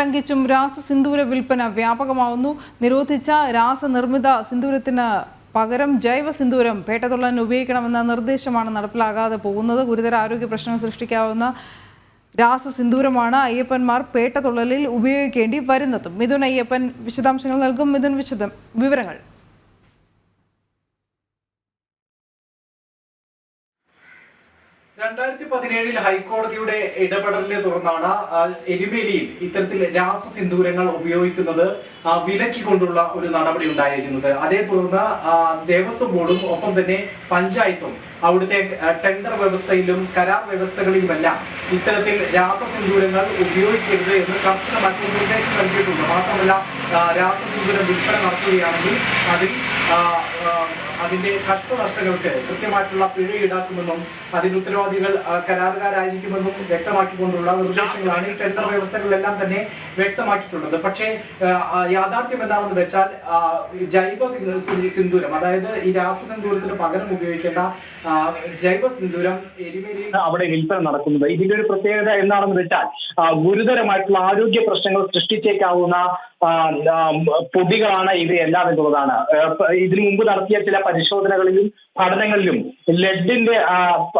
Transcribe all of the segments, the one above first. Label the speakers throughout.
Speaker 1: ലംഘിച്ചും രാസസിന്ദൂര വിൽപ്പന വ്യാപകമാവുന്നു. നിരോധിച്ച രാസനിർമ്മിത സിന്ദൂരത്തിന് പകരം ജൈവ സിന്ദൂരം പേട്ടതുള്ളൻ ഉപയോഗിക്കണമെന്ന നിർദ്ദേശമാണ് നടപ്പിലാകാതെ പോകുന്നത്. ഗുരുതര ആരോഗ്യ പ്രശ്നങ്ങൾ സൃഷ്ടിക്കാവുന്ന രാസ സിന്ദൂരമാണ് അയ്യപ്പന്മാർ പേട്ടതുള്ളലിൽ ഉപയോഗിക്കേണ്ടി വരുന്നതും. മിഥുൻ അയ്യപ്പൻ വിശദാംശങ്ങൾ നൽകും. മിഥുൻ വിശദം വിവരങ്ങൾ.
Speaker 2: രണ്ടായിരത്തി പതിനേഴിൽ ഹൈക്കോടതിയുടെ ഇടപെടലിനെ തുടർന്നാണ് എരുമേലിയിൽ ഇത്തരത്തിൽ രാസ സിന്ദൂരങ്ങൾ ഉപയോഗിക്കുന്നത് വിലക്കി വിലക്കിക്കൊണ്ടുള്ള ഒരു നടപടി ഉണ്ടായിരുന്നത് അതേ തുടർന്ന് ദേവസ്വം ബോർഡും ഒപ്പം തന്നെ പഞ്ചായത്തും അവിടുത്തെ ടെൻഡർ വ്യവസ്ഥയിലും കരാർ വ്യവസ്ഥകളിലുമെല്ലാം ഇത്തരത്തിൽ രാസ സിന്ദൂരങ്ങൾ ഉപയോഗിക്കരുത് എന്ന് കർശനമാക്കി നിർദ്ദേശം നൽകിയിട്ടുണ്ട്. മാത്രമല്ല രാസ രാസസിന്ദൂരം വിൽപ്പന നടത്തുകയാണെങ്കിൽ അതിൽ അതിന്റെ കഷ്ടനഷ്ടങ്ങൾക്ക് കൃത്യമായിട്ടുള്ള പിഴ ഈടാക്കുമെന്നും അതിന് ഉത്തരവാദികൾ കരാറുകാരായിരിക്കുമെന്നും വ്യക്തമാക്കിക്കൊണ്ടുള്ള നിർദ്ദേശങ്ങളാണ് ഈ ടെൻഡർ വ്യവസ്ഥകളിലെല്ലാം തന്നെ വ്യക്തമാക്കിയിട്ടുള്ളത്. പക്ഷേ യാഥാർത്ഥ്യം എന്താണെന്ന് വെച്ചാൽ ജൈവ സിന്ദൂരം അതായത് ഈ രാസ രാസസിന്ദൂരത്തിന് പകരം ഉപയോഗിക്കേണ്ട ജൈവ സിന്ദൂരം എരിമേരി
Speaker 3: അവിടെ വിൽപ്പന നടക്കുന്നത്. ഇതിന്റെ ഒരു പ്രത്യേകത എന്താണെന്ന് വെച്ചാൽ ഗുരുതരമായിട്ടുള്ള ആരോഗ്യ പ്രശ്നങ്ങൾ സൃഷ്ടിച്ചേക്കാവുന്ന പൊടികളാണ് ഇവയെല്ലാം എന്നുള്ളതാണ് ഇതിനു മുമ്പ് നടത്തിയ ചില പരിശോധനകളിലും പഠനങ്ങളിലും ലെഡിന്റെ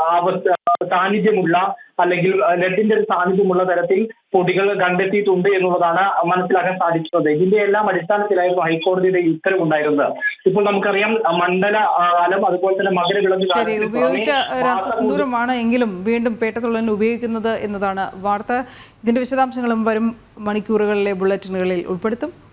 Speaker 3: അവസ്ഥ- സാന്നിധ്യമുള്ള അല്ലെങ്കിൽ ലെഡിന്റെ ഒരു സാന്നിധ്യമുള്ള തരത്തിൽ പൊടികൾ കണ്ടെത്തിയിട്ടുണ്ട് എന്നുള്ളതാണ് മനസ്സിലാക്കാൻ സാധിക്കുന്നത്. ഇതിന്റെ എല്ലാം അടിസ്ഥാനത്തിലായിരുന്നു ഹൈക്കോടതിയുടെ ഉത്തരവുണ്ടായിരുന്നത് ഇപ്പോൾ നമുക്കറിയാം മണ്ഡല കാലം അതുപോലെ തന്നെ മകരവിളക്ക്
Speaker 1: ഉപയോഗിച്ച എങ്കിലും വീണ്ടും പേട്ടതുള്ളൻ ഉപയോഗിക്കുന്നത് എന്നതാണ് വാർത്ത. ഇതിന്റെ വിശദാംശങ്ങളും വരും മണിക്കൂറുകളിലെ ബുള്ളറ്റിനുകളിൽ ഉൾപ്പെടുത്തും.